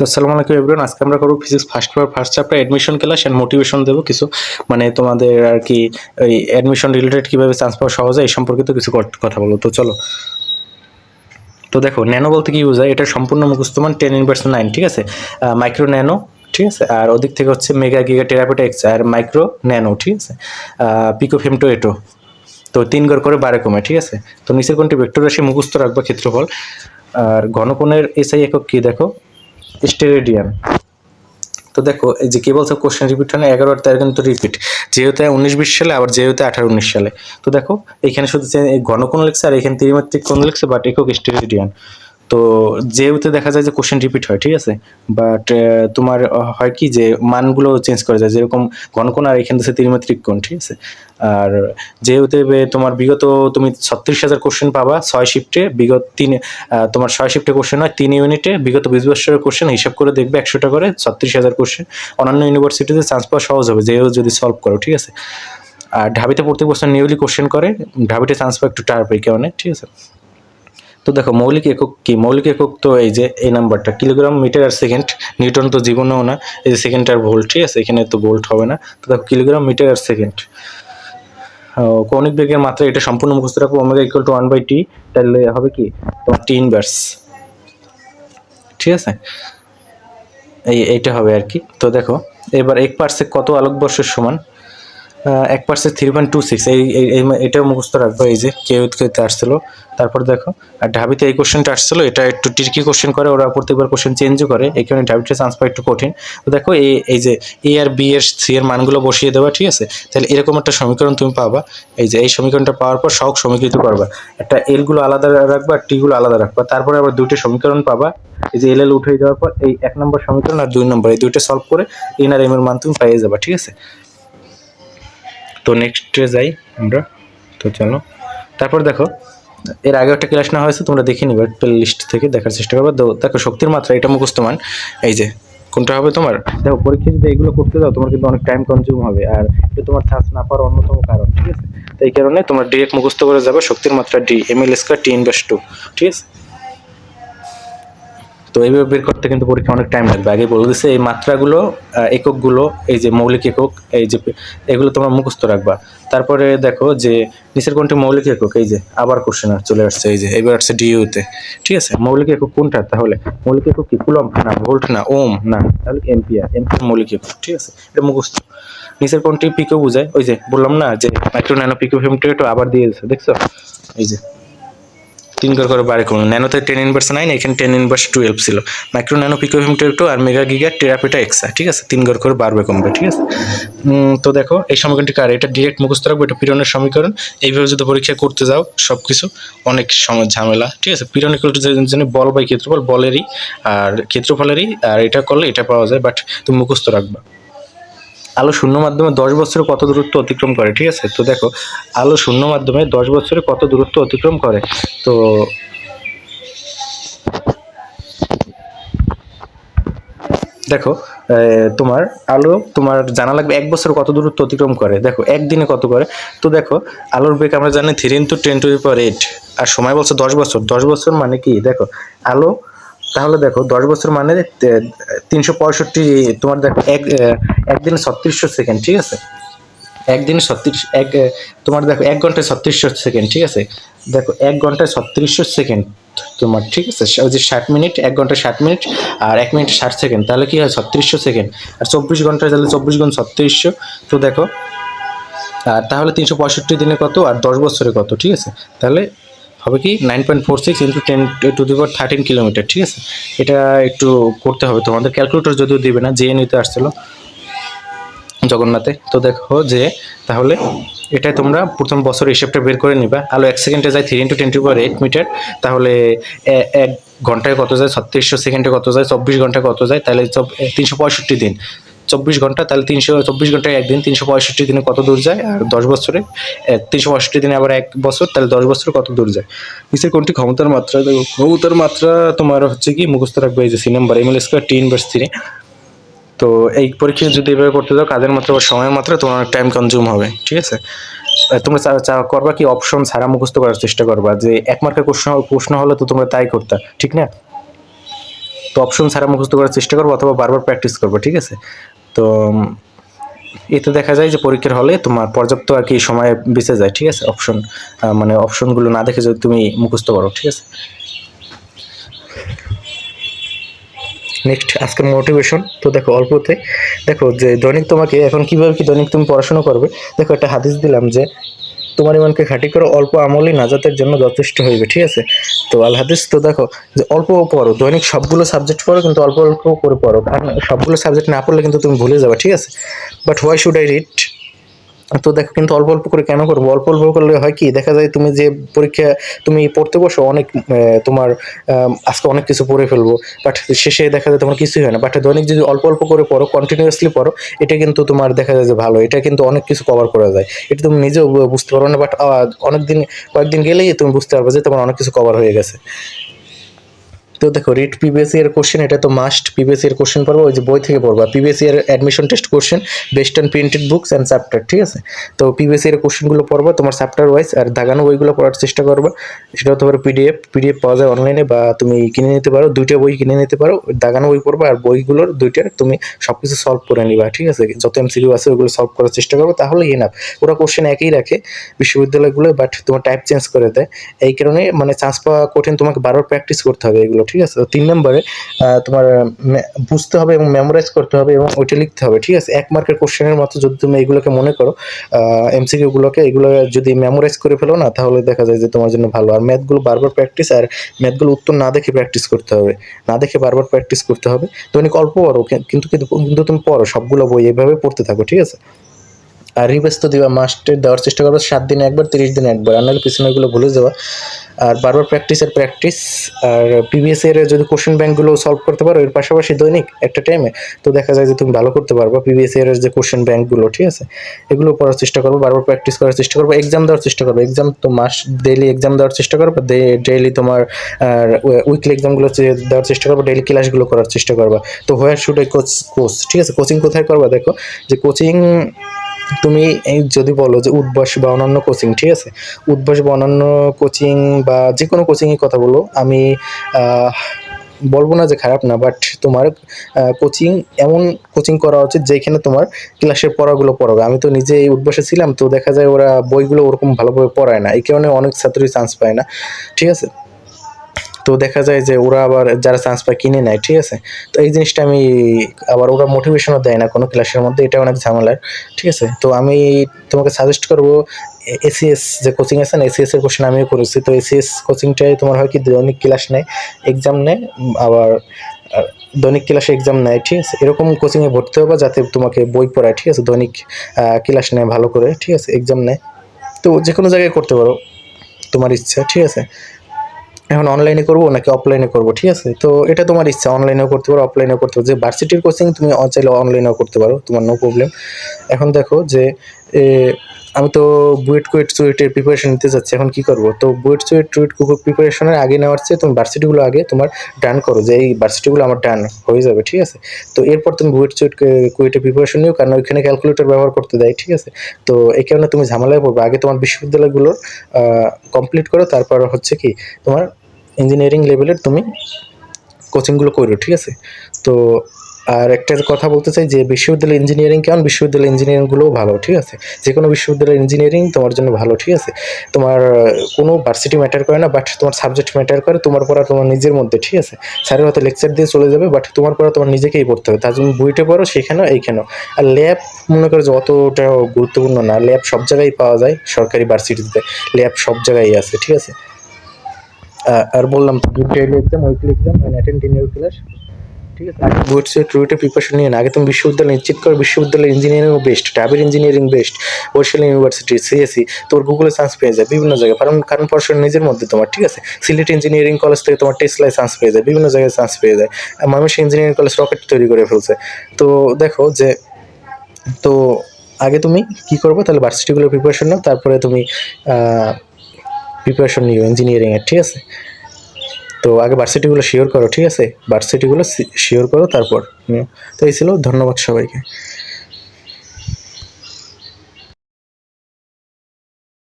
তো আসসালামু আলাইকুম এভরিওয়ান আজকে আমরা করব physics first paper first chapter admission class and motivation দেবো কিছু। মানে তোমাদের আর কি ওই অ্যাডমিশন রিলেটেড কীভাবে চান্স পাওয়া সহজ হয় এই সম্পর্কিত কিছু কথা বলব তো চলো। তো দেখো, ন্যানো বলতে কি বোঝায়? এটা সম্পূর্ণ মুখস্থমান টেন ইনভার্স নাইন ঠিক আছে? মাইক্রো ন্যানো, ঠিক আছে? আর ওদিক থেকে হচ্ছে mega giga tera peta exa আর মাইক্রো ন্যানো, ঠিক আছে? পিকো ফেমটো এটো তো তিন ঘর করে বারে কমে, ঠিক আছে? তো নিচের কোনটি? ভেক্টর রাশি মুখস্থ রাখবা ক্ষেত্রফল। আর ঘনকোণের এসআই একক কি দেখো? স্টেরেডিয়ান তো দেখো, এই যে কি বলছে কোশ্চেন রিপিট হয় না এগারো আর তেরো কিন্তু রিপিট যেহেতু উনিশ বিশ সালে, আবার যেহেতু আঠারো উনিশ সালে। তো দেখো, এখানে শুধু ঘন ঘনকোণ লিখছে আর এখানে ত্রিমাত্রিক কোন লিখছে বাট একক স্টেরেডিয়ান তো যেহেতু দেখা যায় যে কোশ্চেন রিপিট হয়, ঠিক আছে? বাট তোমার হয় কি যে মানগুলো চেঞ্জ করা যায়, যেরকম ঘনকোণ আর এখান থেকে ত্রিমাত্রিক কোণ, ঠিক আছে? আর যেহেতু তোমার বিগত তুমি ছত্রিশ হাজার কোশ্চেন পাবা, ছয় শিফটে বিগত তিন তোমার ছয় শিফটে কোশ্চেন হয় তিন ইউনিটে বিগত বিশ বছরের কোশ্চেন হিসাব করে দেখবে একশোটা করে ছত্রিশ হাজার কোশ্চেন অন্যান্য ইউনিভার্সিটিতে চান্স পাওয়া সহজ হবে, যেহেতু যদি সলভ করো, ঠিক আছে? আর ঢাবিতে প্রত্যেক বছর নিউলি কোশ্চেন করে, ঢাবিতে চান্স পাওয়া একটু টার্প এই কারণে, ঠিক আছে? তো দেখো, মৌলিক একক কি? মৌলিক একক তো এই যে, এই নাম্বারটা। কিলোগ্রাম মিটার আর সেকেন্ড, নিউটন তো জীবনেও না। এই যে সেকেন্ড আর ভোল্ট, ঠিক আছে? এখানে তো ভোল্ট হবে না। তো দেখো, কিলোগ্রাম মিটার আর সেকেন্ড। কৌণিক বেগের মাত্রা এটা সম্পূর্ণ মুখস্থ রাখব omega equal to one by T তাহলে হবে কি? তোমার টি ইনভার্স ঠিক আছে? এই, এইটা হবে আর কি। তো দেখো, এবার এক পার্সে কত আলোকবর্ষের সমান? এক percent three point two six এই এটাও মুখস্থ রাখব, এই যে কেউ কেউতে আসছিল। তারপর দেখো, আর ঢাবিতে এই কোশ্চেনটা আসছিল, এটা একটু টিরকি কোশ্চেন করে, ওরা প্রত্যেকবার কোশ্চেন চেঞ্জও করে, এই কারণে ঢাবিতে চান্স পাওয়া একটু কঠিন। তো দেখো, এই এই যে এ আর বি এর সি এর মানগুলো বসিয়ে দেওয়া ঠিক আছে? তাহলে এরকম একটা সমীকরণ তুমি পাবা। এই যে এই সমীকরণটা পাওয়ার পর সহগ সমীকৃত করবা। একটা এলগুলো আলাদা রাখবা টি গুলো আলাদা রাখবা। তারপরে আবার দুটো সমীকরণ পাবা। এই যে এল এল উঠে দেওয়ার পর এই এক নম্বর সমীকরণ আর দুই নম্বর, এই দুইটা সলভ করে এন আর এম এর মান তুমি পাইয়ে যাবা, ঠিক আছে? তো নেক্সটে যাই আমরা। তো চলো। তারপর দেখো, এর আগে একটা ক্লাস না হয়েছে, তোমরা দেখে নিবে প্লে লিস্ট থেকে, দেখার চেষ্টা করবে। দেখো, শক্তির মাত্রা, এটা মুখস্থ মান। এই যে, কোনটা হবে তোমার? দেখো পরীক্ষা যদি এগুলো করতে যাও, তোমার কিন্তু অনেক টাইম কনজিউম হবে, আর এটা তোমার থাস না পাওয়ার অন্যতম কারণ, ঠিক আছে? তো এই কারণে তোমার ডিরেক্ট মুখস্থ করে যাবে, শক্তির মাত্রা D M L square T inverse two ঠিক আছে? এইভাবে বের করতে কিন্তু পরীক্ষা অনেক টাইম লাগবে। আগে বলে দিচ্ছে এই মাত্রাগুলো এককগুলো, এই যে মৌলিক একক, এই যে এগুলো তোমরা মুখস্থ রাখবা। তারপরে দেখো যে নিচের কোনটি মৌলিক একক? এই যে, আবার কোশ্চেন চলে আসছে, এই যে, এবার আসছে ডিইউতে ঠিক আছে? মৌলিক একক কোনটা? তাহলে মৌলিক একক কি? কুলম না, ভোল্ট না, ওম? না, তাহলে এম্পিয়ার এম্পিয়ার মৌলিক একক, ঠিক আছে? এটা মুখস্থ। নিচের কোনটি পিকো বোঝায়? ওই যে বললাম না যে মাইক্রো ন্যানো পিকো ফেমটো আবার দিয়ে দিচ্ছে দেখছ? এই যে তিন ঘর করে বাড়ি কমলো ন্যানোতে টেন ইনভার্স নাইন এখানে টেন ইনভার্স টুয়েলভ ছিল। মাইক্রো ন্যানো পিকোভিমটের টু আর mega giga tera peta exa ঠিক আছে? তিন ঘর করে বাড়বে কমবে, ঠিক আছে? তো দেখো, এই সমীকরণটি কার? এটা ডিরেক্ট মুখস্থ রাখব, এটা পিরনের সমীকরণ। এইভাবে যদি পরীক্ষা করতে যাও সব কিছু অনেক সময় ঝামেলা, ঠিক আছে? পিরন ইকুয়াল জন্য বল বাই ক্ষেত্রফল, বলেরই আর ক্ষেত্রফলেরই, আর এটা করলে এটা পাওয়া যায় বাট তুমি মুখস্থ রাখবা। আলো শূন্য মাধ্যমে দশ বছরে কত দূরত্ব অতিক্রম করে, ঠিক আছে? তো দেখো, আলো শূন্য মাধ্যমে দশ বছরে কত দূরত্ব অতিক্রম করে? তো দেখো তোমার আলো, তোমার জানা লাগবে এক বছর কত দূরত্ব অতিক্রম করে? দেখো, একদিনে কত করে? তো দেখো, আলোর বেগ আমরা জানি three into ten to power eight আর সময় বলছে দশ বছর। দশ বছর মানে কি? দেখো, আলো তাহলে দেখো, দশ বছর মানে তিনশো পঁয়ষট্টি তোমার দেখো, এক একদিন ছত্রিশশো সেকেন্ড, ঠিক আছে? একদিন ছত্রিশ, এক তোমার দেখো, এক ঘন্টায় ছত্রিশশো সেকেন্ড, ঠিক আছে? দেখো, এক ঘন্টায় ছত্রিশশো সেকেন্ড তোমার, ঠিক আছে? ওই যে ষাট মিনিট, এক ঘন্টায় ষাট মিনিট আর এক মিনিট ষাট সেকেন্ড, তাহলে কি হয়? ছত্রিশশো সেকেন্ড। আর চব্বিশ ঘন্টায় তাহলে চব্বিশ গুণ ছত্রিশশো, তো দেখো, আর তাহলে তিনশো পঁয়ষট্টি দিনে কত? আর দশ বছরে কত, ঠিক আছে? তাহলে হবে কি? Nine point four six into ten to the power thirteen kilometre ঠিক আছে? এটা একটু করতে হবে। তোমাদের ক্যালকুলেটর যদিও দিবে না যে নিতে আসছিল জগন্নাথে। তো দেখো যে, তাহলে এটাই তোমরা প্রথম বছর হিসেবটা বের করে নিবা। আলো এক সেকেন্ডে যায় three into ten to power eight metre তাহলে এক ঘন্টায় কত যায়? ছত্রিশশো সেকেন্ডে কত যায়? চব্বিশ ঘন্টায় কত যায়? তাহলে তিনশো পঁয়ষট্টি দিন। চব্বিশ ঘণ্টা, তাহলে তিনশো, চব্বিশ ঘন্টায় একদিন, তিনশো পঁয়ষট্টি দিনে কত দূর যায়? আর দশ বছরে তিনশো পঁয়ষট্টি দিনে আবার এক বছর, তাহলে দশ বছরে কত দূর যায়? নিচের কোনটি ক্ষমতার মাত্রা? দেখো, ক্ষমতার মাত্রা তোমার হচ্ছে কি, মুখস্থ রাখবে এই যে C number, M L square, T inverse three. তো এই পরীক্ষা যদি এভাবে করতে যাও কাজের মাত্রা বা সময়ের মাত্রা তোমার টাইম কনজিউম হবে, ঠিক আছে? তোমরা করবা কি, অপশন ছাড়া মুখস্থ করার চেষ্টা করবা, যে এক মার্কের প্রশ্ন প্রশ্ন হলে তো তোমরা তাই করতা, ঠিক না? তো অপশন ছাড়া মুখস্থ করার চেষ্টা করব অথবা বারবার প্র্যাকটিস করব, ঠিক আছে? তো এতে দেখা যায় যে পরীক্ষার হলে তোমার পর্যাপ্ত আর কি সময় বেঁচে যায়, ঠিক আছে? অপশন মানে অপশনগুলো না দেখে যদি তুমি মুখস্থ করো, ঠিক আছে? নেক্সট আজকের মোটিভেশন তো দেখো অল্পতে, দেখো যে দৈনিক তোমাকে এখন কীভাবে কি দৈনিক তুমি পড়াশোনা করবে, দেখো একটা হাদিস দিলাম যে তোমার ইমানকে খাটি করো, অল্প আমলই নাজাতের জন্য যথেষ্ট হইবে, ঠিক আছে? তো আল হাদিস তো দেখো যে অল্প পড়ো, দৈনিক সবগুলো সাবজেক্ট পড়ো কিন্তু অল্প অল্প করে পড়ো। কারণ সবগুলো সাবজেক্ট না পড়লে কিন্তু তুমি ভুলে যাবে, ঠিক আছে? But why should I read তো দেখো কিন্তু অল্প অল্প করে কেন করব? অল্প অল্প করলে হয় কি? দেখা যায় তুমি যে পরীক্ষা তুমি পড়তে বসো, অনেক তোমার আজকে অনেক কিছু পড়ে ফেলব বাট শেষে দেখা যায় তোমার কিছুই হয় না। বাট দৈনিক যদি অল্প অল্প করে পড়ো কন্টিনিউয়াসলি পড়ো, এটা কিন্তু তোমার দেখা যায় যে ভালো, এটা কিন্তু অনেক কিছু কভার করা যায়। এটা তুমি নিজেও বুঝতে পারো না বাট অনেক দিন কয়েকদিন গেলেই তুমি বুঝতে পারবে যে তোমার অনেক কিছু কভার হয়ে গেছে। তো দেখো রিড পিবিএসসি এর কোশ্চেন এটা তো মাস্ট পিবিএসসি এর কোশ্চেন পড়ব, ওই যে বই থেকে পড়বা। পিবিএসসি এর admission test question based on printed books and chapter ঠিক আছে? তো পিবিএসসি এর কোশ্চেনগুলো পড়বা, তোমার চ্যাপ্টার ওয়াইজ আর দাগানো বইগুলো পড়ার চেষ্টা করবা। সেটা হতে পারে পিডিএফ পিডিএফ পাওয়া যায় অনলাইনে বা তুমি কিনে নিতে পারো, দুইটা বই কিনে নিতে পারো, দাগানো বই পড়বা আর বইগুলোর দুইটার তুমি সব কিছু সলভ করে নিবা, ঠিক আছে? যত এমসিকিউ আছে, ওগুলো সলভ করার চেষ্টা করব তাহলে ইনাফ ওরা কোশ্চেন একই রাখে বিশ্ববিদ্যালয়গুলো বাট তোমার টাইপ চেঞ্জ করে দেয়। এই কারণে মানে চান্স পাওয়া কঠিন, তোমাকে বারবার প্র্যাকটিস করতে হবে এগুলো ঠিক আছে? তিন নম্বরে তোমার বুঝতে হবে এবং মেমোরাইজ করতে হবে এবং ওইটা লিখতে হবে, ঠিক আছে? এক মার্কের কোশ্চেনের মতো যদি তুমি এগুলোকে মনে করো এমসিকিউগুলোকে এগুলো যদি মেমোরাইজ করে ফেলো না, তাহলে দেখা যায় যে তোমার জন্য ভালো। আর ম্যাথগুলো বারবার প্র্যাকটিস আর ম্যাথগুলো উত্তর না দেখে প্র্যাকটিস করতে হবে। না দেখে বারবার প্র্যাকটিস করতে হবে। দৈনিক অল্প পড়ো কিন্তু কিন্তু তুমি পড়ো, সবগুলো বই এভাবে পড়তে থাকো, ঠিক আছে? আর রিভাইজ তো দিবা মাস্টের দেওয়ার চেষ্টা করবে, সাত দিনে একবার, তিরিশ দিনে একবার। আর নাহলে পিছনেগুলো ভুলে যাওয়া আর বারবার প্র্যাকটিসের প্র্যাকটিস আর প্রিভিয়াস এর যদি কোশ্চেন ব্যাংকগুলো সলভ করতে পারো, এর পাশাপাশি দৈনিক একটা টাইমে তো দেখা যায় যে তুমি ভালো করতে পারবা প্রিভিয়াস ইয়ারের যে কোশ্চেন ব্যাঙ্কগুলো ঠিক আছে? এগুলো পড়ার চেষ্টা করব, বারবার প্র্যাকটিস করার চেষ্টা করব এক্সাম দেওয়ার চেষ্টা করব। এক্সাম তো মাস ডেইলি এক্সাম দেওয়ার চেষ্টা করব ডেইলি তোমার উইকলি এক্সামগুলো দেওয়ার চেষ্টা করব ডেইলি ক্লাসগুলো করার চেষ্টা করবা। তো where should I coach coach ঠিক আছে? কোচিং কোথায় করবা? দেখো, যে কোচিং তুমি এই যদি বলো যে উদ্ভাস বা অন্যান্য কোচিং ঠিক আছে? উদ্বাস বা অন্যান্য কোচিং বা যে কোনো কোচিংয়ের কথা বলো, আমি বলব না যে খারাপ না বাট তোমার কোচিং এমন কোচিং করা উচিত যেখানে তোমার ক্লাসের পড়াগুলো পড়াবে। আমি তো নিজে এই উদ্ভাসে ছিলাম, তো দেখা যায় ওরা বইগুলো ওরকম ভালোভাবে পড়ায় না। এই কারণে অনেক ছাত্রই চান্স পায় না, ঠিক আছে? তো দেখা যায় যে ওরা আবার যারা চান্স পায় কিনে নেয়, ঠিক আছে? তো এই জিনিসটা আমি আবার ওরা মোটিভেশনও দেয় না কোনো ক্লাসের মধ্যে, এটা অনেক ঝামেলার, ঠিক আছে? তো আমি তোমাকে সাজেস্ট করব এসিএস যে কোচিং আছে না এসিএস এর কোশ্চেন আমিও করেছি। তো এসিএস কোচিংটাই তোমার হয় কি, দৈনিক ক্লাস নেয় এক্সাম নেয়, আবার দৈনিক ক্লাসে এক্সাম নেয়, ঠিক আছে? এরকম কোচিংয়ে ভর্তি হবে যাতে তোমাকে বই পড়ায়, ঠিক আছে? দৈনিক ক্লাস নেয় ভালো করে, ঠিক আছে? এক্সাম নেয়। তো যে কোনো জায়গায় করতে পারো, তোমার ইচ্ছা, ঠিক আছে? এখন অনলাইনে করব নাকি অফলাইনে করব? ঠিক আছে? তো এটা তোমার ইচ্ছা অনলাইনেও করতে পারো অফলাইনেও করতে পারো। যে ভার্সিটির কোচিং তুমি চাইলে অনলাইনেও করতে পারো, তোমার নো প্রবলেম এখন দেখো যে আমি তো বুয়েট কুয়েট চুয়েটের প্রিপারেশন নিতে যাচ্ছি, এখন কি করব? তো বুয়েট চুয়েট টুয়েট কুকুর প্রিপারেশনের আগে নেওয়ার চেয়ে তুমি ভার্সিটিগুলো আগে তোমার ডান করো, যে এই ভার্সিটিগুলো আমার ডান হয়ে যাবে, ঠিক আছে? তো এরপর তুমি বুয়েট চুয়েট কুয়েটের প্রিপারেশন নিও, কারণ ওইখানে ক্যালকুলেটর ব্যবহার করতে দেয়, ঠিক আছে? তো এই কারণে তুমি ঝামেলায় পড়বে। আগে তোমার বিশ্ববিদ্যালয়গুলোর কমপ্লিট করো, তারপর হচ্ছে কি তোমার ইঞ্জিনিয়ারিং লেভেলের তুমি কোচিংগুলো করো ঠিক আছে? তো আর একটা কথা বলতে চাই যে বিশ্ববিদ্যালয় ইঞ্জিনিয়ারিং কেমন? বিশ্ববিদ্যালয় ইঞ্জিনিয়ারিংগুলোও ভালো, ঠিক আছে? যে কোনো বিশ্ববিদ্যালয় ইঞ্জিনিয়ারিং তোমার জন্য ভালো, ঠিক আছে? তোমার কোনো ভার্সিটি ম্যাটার করে না বাট তোমার সাবজেক্ট ম্যাটার করে, তোমার পড়া তোমার নিজের মধ্যে, ঠিক আছে? স্যারের হয়তো লেকচার দিয়ে চলে যাবে বাট তোমার পড়া তোমার নিজেকেই পড়তে হবে। তার জন্য বইটা পড়ো সেখানেও এইখানেও। আর ল্যাব, মনে করো যে অতটা গুরুত্বপূর্ণ না, ল্যাব সব জায়গায় পাওয়া যায়, সরকারি ভার্সিটিতে ল্যাব সব জায়গায় আছে, ঠিক আছে? আর বললাম daily exam weekly exam attend in your class ঠিক আছে? আগে বুয়েটসে ট্রুইটে প্রিপারেশন নিয়ে আগে তুমি বিশ্ববিদ্যালয় নিশ্চিত করো, বিশ্ববিদ্যালয় ইঞ্জিনিয়ারিং বেস্ট ডাবের ইঞ্জিনিয়ারিং বেস্ট বরিশাল ইউনিভার্সিটি সিএসি তোর গুগলে চান্স পেয়ে যায়, বিভিন্ন জায়গায়। কারণ কারণ পড়াশোনা নিজের মধ্যে তোমার, ঠিক আছে? সিলেট ইঞ্জিনিয়ারিং কলেজ থেকে তোমার টেসলায় চান্স পেয়ে যায়, বিভিন্ন জায়গায় চান্স পেয়ে যায়। মানুষ ইঞ্জিনিয়ারিং কলেজ রকেট তৈরি করে ফেলছে। তো দেখো যে, তো আগে তুমি কি করবে? তাহলে ভার্সিটিগুলো প্রিপারেশন নাও, তারপরে তুমি প্রিপারেশন নিও ইঞ্জিনিয়ারিংয়ের ঠিক আছে? তো আগে ভার্সিটিগুলো শিওর করো, ঠিক আছে? ভার্সিটিগুলো শিওর করো, তারপর তো এই ছিল, ধন্যবাদ সবাইকে।